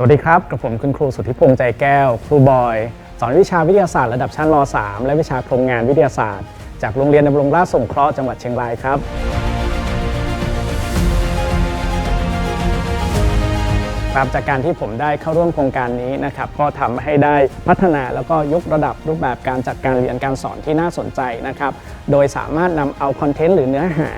สวัสดีครับ กับผมคุณครูสุทธิพงษ์ใจแก้ว ครูบอย สอนวิชาวิทยาศาสตร์ระดับชั้นร .3 และวิชาโครงงานวิทยาศาสตร์ จากโรงเรียนดำรงราชสงเคราะห์จังหวัดเชียงรายครับ ครับจากการที่ผมได้เข้าร่วมโครงการนี้นะครับก็ทำให้ได้พัฒนาแล้วก็ยกระดับรูปแบบการจัดการเรียนการสอนที่น่าสนใจนะครับโดยสามารถนำเอาคอนเทนต์หรือเนื้อหา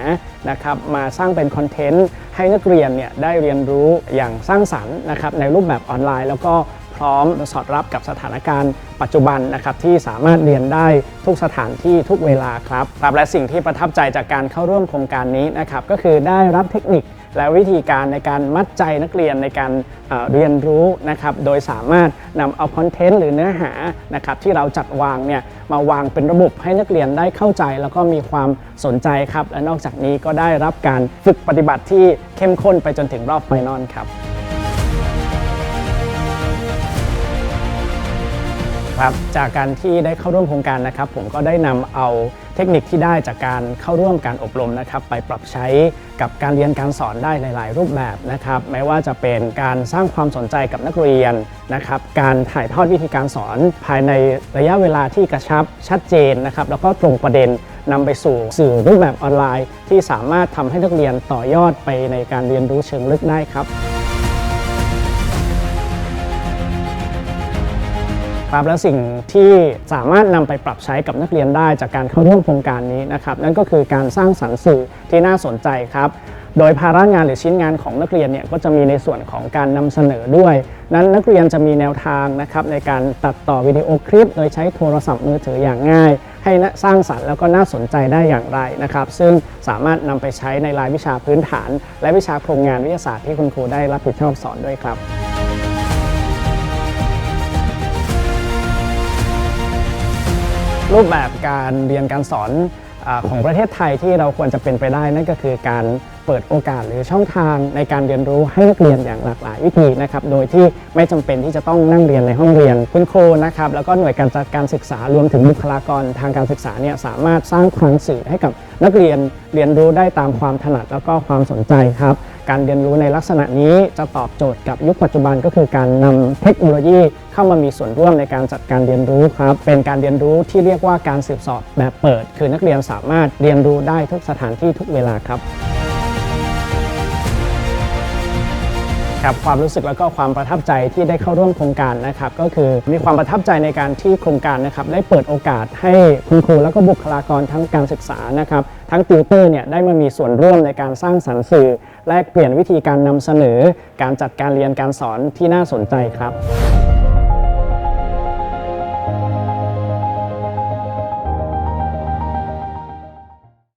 นะครับมาสร้างเป็นคอนเทนต์ให้นักเรียนเนี่ยได้เรียนรู้อย่างสร้างสรรค์นะครับในรูปแบบออนไลน์ แล้วก็พร้อมสอดรับกับสถานการณ์ปัจจุบันนะครับที่สามารถเรียนได้ทุกสถานที่ทุกเวลาครับครับและสิ่งที่ประทับใจจากการเข้าร่วมโครงการนี้นะครับก็คือได้รับเทคนิค และวิธีการในการมัดใจนักเรียนในการเอ่อเรียนรู้นะครับโดยสามารถนำเอาคอนเทนต์หรือเนื้อหานะครับที่เราจัดวางเนี่ยมาวางเป็นระบบให้นักเรียนได้เข้าใจ แล้วก็มีความสนใจครับและนอกจากนี้ก็ได้รับการฝึกปฏิบัติที่เข้มข้นไปจนถึงรอบไฟนอลครับ ครับจากการที่ได้เข้าร่วมโครงการนะครับ ผมก็ได้นำเอาเทคนิคที่ได้จากการเข้าร่วมการอบรมนะครับ ไปปรับใช้กับการเรียนการสอนได้หลาย ๆ รูปแบบนะครับไม่ว่าจะเป็นการสร้างความสนใจกับนักเรียนนะครับการถ่ายทอดวิธีการสอนภายในระยะเวลาที่กระชับชัดเจนนะครับแล้วก็ตรงประเด็นนำไปสู่สื่อรูปแบบออนไลน์ ที่สามารถทำให้นักเรียนต่อยอดไปในการเรียนรู้เชิงลึกได้ครับ ครับและสิ่งที่สามารถนำไปปรับใช้กับนักเรียนได้จากการเข้าร่วมโครงการนี้นะครับนั่นก็คือการสร้างสรรค์สื่อที่น่าสนใจครับ โดยภาระงานหรือชิ้นงานของนักเรียนเนี่ยก็จะมีในส่วนของการนำเสนอด้วย นั้นนักเรียนจะมีแนวทางนะครับในการตัดต่อวิดีโอคลิป โดยใช้โทรศัพท์มือถืออย่างง่าย ให้สร้างสรรค์แล้วก็น่าสนใจได้อย่างไรนะครับ ซึ่งสามารถนำไปใช้ในรายวิชาพื้นฐาน และวิชาโครงงานวิทยาศาสตร์ที่คุณครูได้รับผิดชอบสอนด้วยครับ รูปแบบการเรียนการสอนอของประเทศไทยที่เราควรจะเป็นไปได้นั่นก็คือการเปิดโอกาสหรือช่องทางในการเรียนรู้ให้นักเรียนอย่างหลากหลายวิธีนะครับโดยที่ไม่จำเป็นที่จะต้องนั่งเรียนในห้องเรียนคุณครูนะครับแล้วก็หน่วยการจัดการศึกษารวมถึงบุคลากรทางการศึกษาเนี่ยสามารถสร้างคลังสื่อให้กับนักเรียนเรียนรู้ได้ตามความถนัดแล้วก็ความสนใจครับ การเรียนรู้ในลักษณะนี้จะตอบโจทย์กับยุคปัจจุบันก็คือการนำเทคโนโลยีเข้ามามีส่วนร่วมในการจัดการเรียนรู้ครับ เป็นการเรียนรู้ที่เรียกว่าการสืบสอบแบบเปิด คือนักเรียนสามารถเรียนรู้ได้ทุกสถานที่ทุกเวลาครับ ครับความรู้สึกแล้วก็ความประทับใจที่ได้เข้าร่วมโครงการนะครับก็คือมีความประทับใจในการที่โครงการนะครับได้เปิดโอกาสให้คุณครูแล้วก็บุคลากรทั้งการศึกษานะครับทั้งติวเตอร์เนี่ยได้มามีส่วนร่วมในการสร้างสรรค์สื่อ แลกเปลี่ยนวิธีการนำเสนอ การจัดการเรียนการสอนที่น่าสนใจครับ